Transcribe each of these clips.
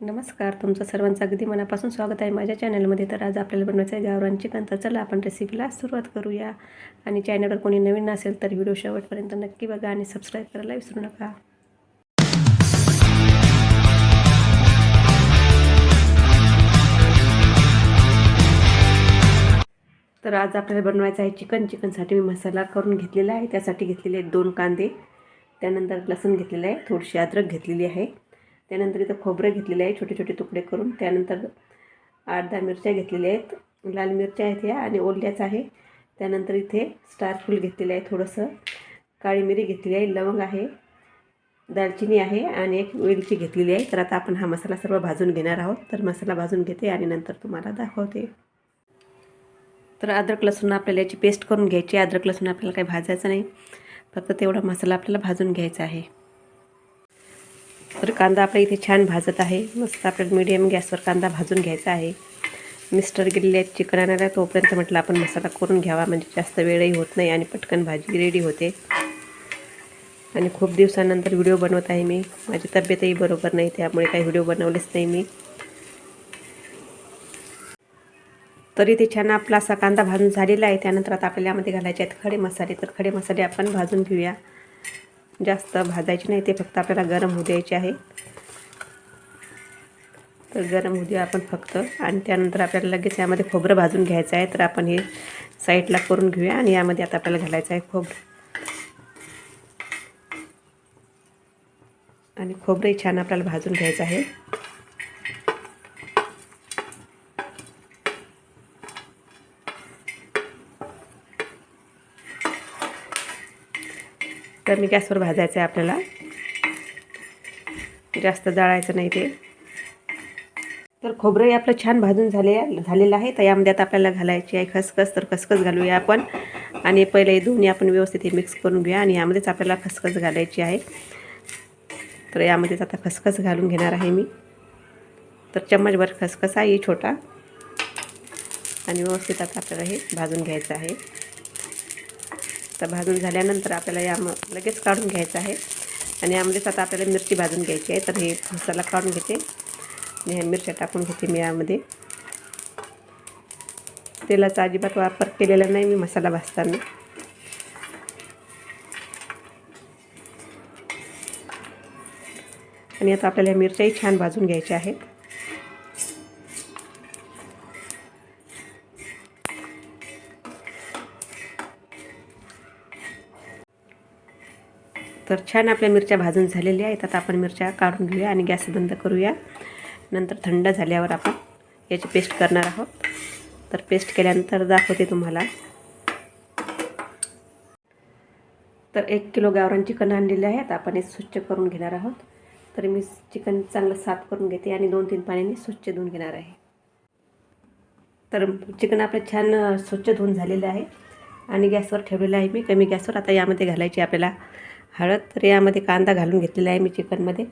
नमस्कार तुमचं सर्वांचं अगदी मनापासून स्वागत आहे माझ्या चॅनलमध्ये. तर आज आपल्याला बनवायचं आहे गावरान चिकन तर चला आपण रेसिपीला सुरुवात करूया. आणि चॅनलवर कोणी नवीन नसेल तर व्हिडिओ शेवटपर्यंत नक्की बघा आणि सबस्क्राईब करायला विसरू नका. तर आज आपल्याला बनवायचं आहे चिकन. चिकनसाठी मी मसाला करून घेतलेला आहे. त्यासाठी घेतलेले आहेत दोन कांदे. त्यानंतर लसूण घेतलेलं आहे. थोडीशी अद्रक घेतलेली आहे. त्यानंतर इथं खोबरं घेतलेलं आहे छोटे छोटे तुकडे करून. त्यानंतर आठ दहा मिरच्या घेतलेल्या आहेत लाल मिरच्या आहेत या आणि ओल्याच आहे. त्यानंतर इथे स्टार फूल घेतलेलं आहे थोडंसं. काळी मिरी घेतलेली आहे लवंग आहे दालचिनी आहे आणि एक वेलची घेतलेली आहे. तर आता आपण हा मसाला सर्व भाजून घेणार आहोत. तर मसाला भाजून घेते आणि नंतर तुम्हाला दाखवते. तर अद्रक लसूण आपल्याला याची पेस्ट करून घ्यायची अद्रक लसूण आपल्याला काही भाजायचं नाही. फक्त तेवढा मसाला आपल्याला भाजून घ्यायचा आहे. तर कांदा आपल्या इथे छान भाजत आहे. मस्त आपल्याला मीडियम गॅसवर कांदा भाजून घ्यायचा आहे. मिस्टर गेलेले आहेत चिकन आणायला तोपर्यंत म्हटलं आपण मसाला करून घ्यावा म्हणजे जास्त वेळही होत नाही आणि पटकन भाजी रेडी होते. आणि खूप दिवसानंतर व्हिडिओ बनवत आहे मी. माझी तब्येतही बरोबर नाही त्यामुळे काही व्हिडिओ बनवलेच नाही मी. तरी ते छान आपला असा कांदा भाजून झालेला आहे. त्यानंतर आता आपल्याला यामध्ये घालायचे आहेत खडे मसाले. तर खडे मसाले आपण भाजून घेऊया. जास्त भाजायचे नाही ते फक्त आपल्याला गरम होऊ द्यायचे आहे. तर गरम होऊ द्या आपण फक्त. आणि त्यानंतर आपल्याला लगेच यामध्ये खोबरं भाजून घ्यायचं आहे तर आपण हे साईडला करून घेऊया आणि यामध्ये आता आपल्याला घालायचं आहे खोबरं. आणि खोबरंही छान आपल्याला भाजून घ्यायचं आहे. कमी गॅसवर भाजायचं आहे आपल्याला. जास्त जाळायचं नाही ते. तर खोबरंही आपलं छान भाजून झाले झालेलं आहे. तर यामध्ये आता आपल्याला घालायची आहे खसखस तर खसखस घालूया आपण. आणि पहिले दोन्ही आपण व्यवस्थित हे मिक्स करून घेऊया. आणि यामध्येच आपल्याला खसखस घालायची आहे. तर यामध्येच आता खसखस घालून घेणार आहे मी. तर चम्मचभर खसखस आहे छोटा. आणि व्यवस्थित आता आपल्याला हे भाजून घ्यायचं आहे. तर भाजून झाल्यानंतर आपल्याला या लगेच काढून घ्यायचं आहे. आणि यामध्येच आता आपल्याला मिरची भाजून घ्यायची आहे. तर हे मसाला काढून घेते. आणि ह्या मिरच्या टाकून घेते मी यामध्ये. तेलाचा अजिबात वापर केलेला नाही मी मसाला भाजताना. आणि आता आपल्याला मिरच्याही छान भाजून घ्यायच्या आहेत. तर छान आपल्या मिरच्या भाजून झालेल्या आहेत. आता आपण मिरच्या काढून घेऊया आणि गॅस बंद करूया. नंतर थंड झाल्यावर आपण याची पेस्ट करणार आहोत. तर पेस्ट केल्यानंतर दाखवते तुम्हाला. तर एक किलो गावरान चिकन आणलेले आहे. आता आपण हे स्वच्छ करून घेणार आहोत. तर मी चिकन चांगलं साफ करून घेते आणि दोन तीन पाण्याने स्वच्छ धुवून घेणार आहे. तर चिकन आपलं छान स्वच्छ धुवून झालेलं आहे. आणि गॅसवर ठेवलेलं आहे मी. कमी गॅसवर आता यामध्ये घालायची आपल्याला. हळद तर यामध्ये कांदा घालून घेतलेला आहे मी चिकनमध्ये.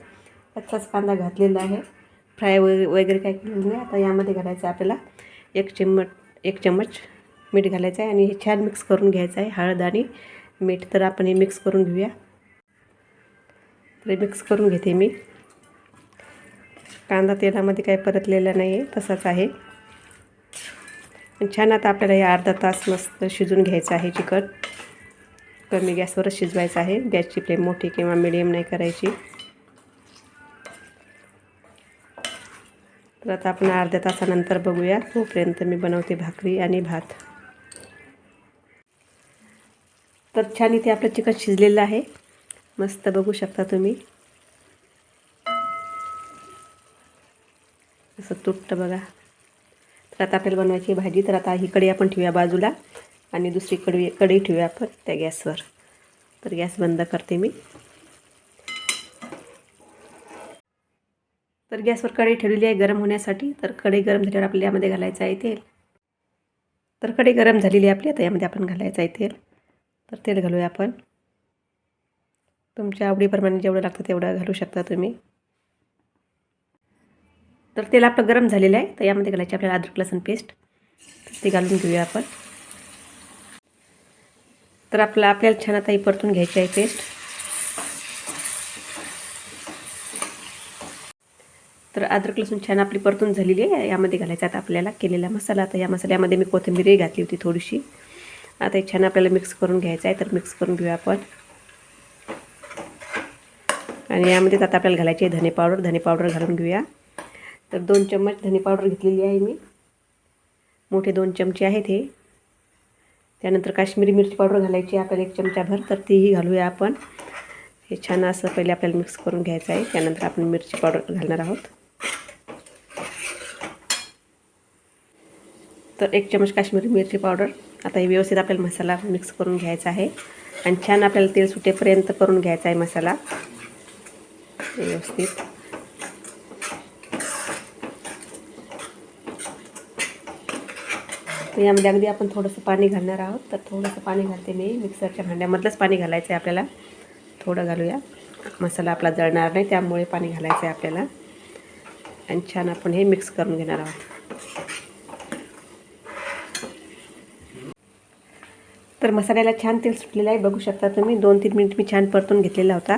कच्चाच कांदा घातलेला आहे. फ्राय वगैरे वगैरे काय केलेलं नाही. आता यामध्ये घालायचं आहे आपल्याला. एक चम्मच एक चम्मच मीठ घालायचं आहे आणि हे छान मिक्स करून घ्यायचं आहे. हळद आणि मीठ तर आपण हे मिक्स करून घेऊया. तर मिक्स करून घेते मी. कांदा तेलामध्ये काही परतलेला नाही आहे. तसाच आहे. छान आता आपल्याला हे अर्धा तास मस्त शिजून घ्यायचं आहे चिकन. कमी गॅसवरच शिजवायचं आहे. गॅसची फ्लेम मोठी किंवा मिडियम नाही करायची. तर आता आपण अर्ध्या तासानंतर बघूया. तोपर्यंत मी बनवते भाकरी आणि भात. तर छान इथे आपलं चिकन शिजलेलं आहे. मस्त बघू शकता तुम्ही. असं तुटतं बघा. तर आता आपल्याला बनवायची भाजी. तर आता ही आपण ठेवूया बाजूला. आणि दुसरी कडवी कढई ठेवूया आपण त्या गॅसवर. तर गॅस बंद करते मी. तर गॅसवर कढई ठेवलेली आहे गरम होण्यासाठी. तर कढई गरम झाल्यावर आपल्याला यामध्ये घालायचं आहे तेल. तर कढई गरम झालेली आहे आपली आता यामध्ये आपण घालायचं आहे तेल. तर तेल घालूया आपण. तुमच्या आवडीप्रमाणे जेवढं लागतं तेवढं घालू शकता तुम्ही. तर तेल आपलं गरम झालेलं आहे तर यामध्ये घालायची आपल्याला अद्रक लसूण पेस्ट. ते घालून घेऊया आपण. तर आपलं आपल्याला छान आता ही परतून घ्यायची आहे पेस्ट तर अद्रक लसूण छान आपली परतून झालेली आहे. यामध्ये घालायचा आता आपल्याला केलेला मसाला. आता या मसाल्यामध्ये मी कोथिंबीरही घातली होती थोडीशी. आता हे छान आपल्याला मिक्स करून घ्यायचं आहे. तर मिक्स करून घेऊया आपण. आणि यामध्येच आता आपल्याला घालायची आहे धने पावडर. धने पावडर घालून घेऊया. तर दोन चम्मच धने पावडर घेतलेली आहे मी. मोठे दोन चमचे आहेत हे. त्यानंतर काश्मीरी मिरची पावडर घालायची आपल्याला एक चमचाभर तर तीही घालूया आपण. हे छान असं पहिले आपल्याला मिक्स करून घ्यायचं आहे. त्यानंतर आपण मिरची पावडर घालणार आहोत. तर एक चमच काश्मीरी मिरची पावडर. आता हे व्यवस्थित आपल्याला मसाला मिक्स करून घ्यायचा आहे. आणि छान आपल्याला तेल सुटेपर्यंत करून घ्यायचा आहे मसाला. व्यवस्थित. तर यामध्ये अगदी आपण थोडंसं पाणी घालणार आहोत. तर थोडंसं पाणी घालते मी मिक्सरच्या भांड्यामधलंच पाणी घालायचं आहे आपल्याला. थोडं घालूया. मसाला आपला जळणार नाही त्यामुळे पाणी घालायचं आहे आपल्याला. आणि छान आपण हे मिक्स करून घेणार आहोत. तर मसाल्याला छान तेल सुटलेलं आहे. बघू शकता तुम्ही दोन तीन मिनिट मी छान परतून घेतलेला होता.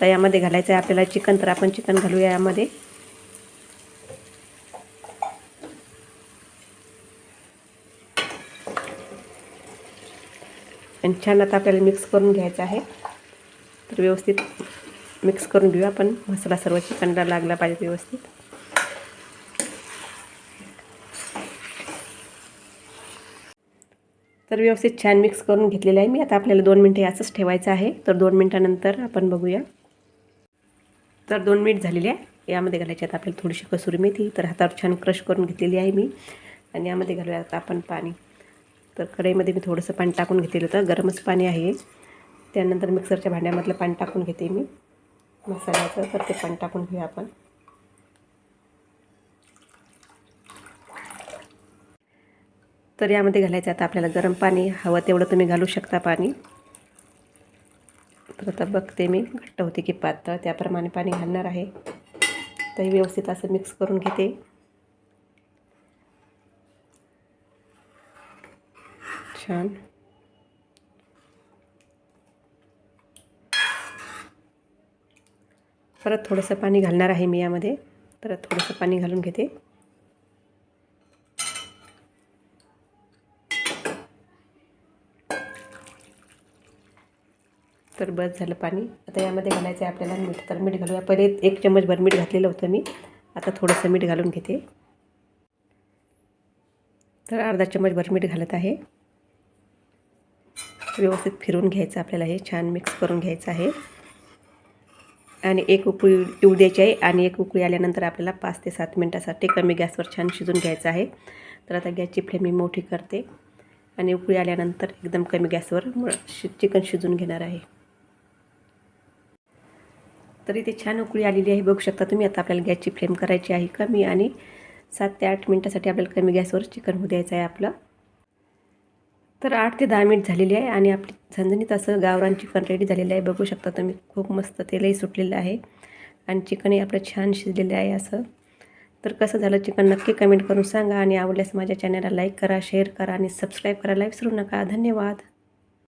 तर यामध्ये घालायचं आहे आपल्याला चिकन. तर आपण चिकन घालूया यामध्ये. आणि छान आता आपल्याला मिक्स करून घ्यायचं आहे. तर व्यवस्थित मिक्स करून घेऊ आपण. मसाला सर्व चिकनला लागला पाहिजे व्यवस्थित. तर व्यवस्थित छान मिक्स करून घेतलेलं आहे मी. आता आपल्याला दोन मिनटं याचंच ठेवायचं आहे. तर दोन मिनटानंतर आपण बघूया. तर दोन मिनिट झालेले आहे. यामध्ये घालायची आता आपल्याला थोडीशी कसुरी मेथी. तर हातावर छान क्रश करून घेतलेली आहे मी. आणि यामध्ये घालूया आता आपण पाणी. तर कढईमध्ये मी थोडंसं पाणी टाकून घेतलेलं होतं. गरमच पाणी आहे. त्यानंतर मिक्सरच्या भांड्यामधलं पाणी टाकून घेते मी. मसाल्याचं तर ते पाणी टाकून घेऊया आपण. तर यामध्ये घालायचं आता आपल्याला गरम पाणी. हवं तेवढं तुम्ही घालू शकता पाणी. तर आता बघते मी घट्ट होते की पातळ. त्याप्रमाणे पाणी घालणार आहे. तर व्यवस्थित असं मिक्स करून घेते. छान परत थोडंसं पाणी घालणार आहे मी यामध्ये. परत थोडंसं पाणी घालून घेते. तर बस झालं पाणी. आता यामध्ये घालायचं आहे आपल्याला मीठ. तर मीठ घालूया. पहिले एक चम्मचभर मीठ घातलेलं होतं मी. आता थोडंसं मीठ घालून घेते. तर अर्धा चम्मचभर मीठ घालत आहे. व्यवस्थित फिरून घ्यायचं आपल्याला हे छान मिक्स करून घ्यायचं आहे. आणि एक उकळी येऊ द्यायची आहे आणि एक उकळी आल्यानंतर आपल्याला पाच ते सात मिनटासाठी कमी गॅसवर छान शिजून घ्यायचं आहे. तर आता गॅसची फ्लेम मी मोठी करते आणि उकळी आल्यानंतर एकदम कमी गॅसवर शि चिकन शिजून घेणार आहे. तर इथे छान उकळी आलेली आहे. बघू शकता तुम्ही आता आपल्याला गॅसची फ्लेम करायची आहे कमी आणि सात ते आठ मिनटासाठी आपल्याला कमी गॅसवर चिकन होऊ द्यायचं आहे आपलं. तर आठ ते दहा मिनिट झालेली आहे आणि आपली झणझणीत असं गावरान चिकन रेडी झालेलं आहे. बघू शकता तुम्ही खूप मस्त तेलही सुटलेलं आहे. आणि चिकनही आपलं छान शिजलेलं आहे असं. तर कसं झालं चिकन नक्की कमेंट करून सांगा आणि आवडल्यास माझ्या चॅनलला लाईक करा शेअर करा आणि सबस्क्राईब करायला विसरू नका. धन्यवाद.